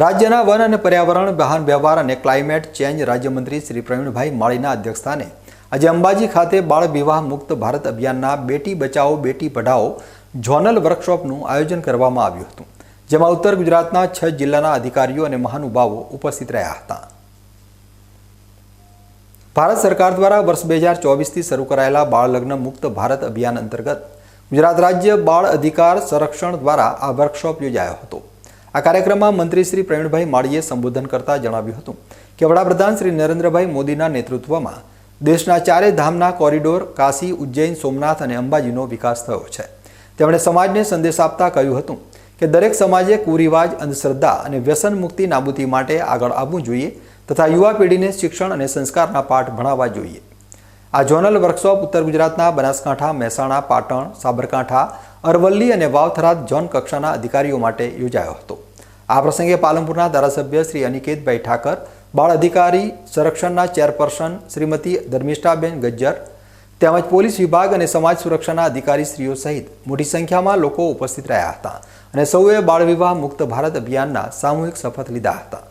રાજ્યના વન અને પર્યાવરણ વાહન વ્યવહાર અને ક્લાઇમેટ ચેન્જ રાજ્યમંત્રી શ્રી પ્રવીણભાઈ માળીના અધ્યક્ષસ્થાને આજે અંબાજી ખાતે બાળ વિવાહ મુક્ત ભારત અભિયાનના બેટી બચાવો, બેટી પઢાઓ ઝોનલ વર્કશોપનું આયોજન કરવામાં આવ્યું હતું, જેમાં ઉત્તર ગુજરાતના છ જિલ્લાના અધિકારીઓ અને મહાનુભાવો ઉપસ્થિત રહ્યા હતા. ભારત સરકાર દ્વારા વર્ષ બે હજાર ચોવીસથી શરૂ કરાયેલા બાળ લગ્ન મુક્ત ભારત અભિયાન અંતર્ગત ગુજરાત રાજ્ય બાળ અધિકાર સંરક્ષણ દ્વારા આ વર્કશોપ યોજાયો હતો. આ કાર્યક્રમમાં મંત્રી શ્રી પ્રવીણભાઈ માળીએ સંબોધન કરતા જણાવ્યું હતું કે વડાપ્રધાન શ્રી નરેન્દ્રભાઈ મોદીના નેતૃત્વમાં દેશના ચારે ધામના કોરિડોર, કાશી, ઉજ્જૈન, સોમનાથ અને અંબાજીનો વિકાસ થયો છે. તેમણે સમાજને સંદેશ આપતા કહ્યું હતું કે દરેક સમાજે કુરિવાજ, અંધશ્રદ્ધા અને વ્યસન મુક્તિ નાબૂદી માટે આગળ આવવું જોઈએ તથા યુવા પેઢીને શિક્ષણ અને સંસ્કારના પાઠ ભણાવવા જોઈએ. આ ઝોનલ વર્કશોપ ઉત્તર ગુજરાતના બનાસકાંઠા, મહેસાણા, પાટણ, સાબરકાંઠા, અરવલ્લી અને વાવથરાદ ઝોન કક્ષાના અધિકારીઓ માટે યોજાયો હતો. આ પ્રસંગે પાલનપુરના ધારાસભ્ય શ્રી અનિકેતભાઈ ઠાકર બાળ અધિકારી સંરક્ષણના ચેરપર્સન શ્રીમતી ધર્મિષ્ઠાબેન ગજ્જર, તેમજ પોલીસ વિભાગ અને સમાજ સુરક્ષાના અધિકારીશ્રીઓ સહિત મોટી સંખ્યામાં લોકો ઉપસ્થિત રહ્યા હતા અને સૌએ બાળ વિવાહ મુક્ત ભારત અભિયાનના સામૂહિક શપથ લીધા હતા.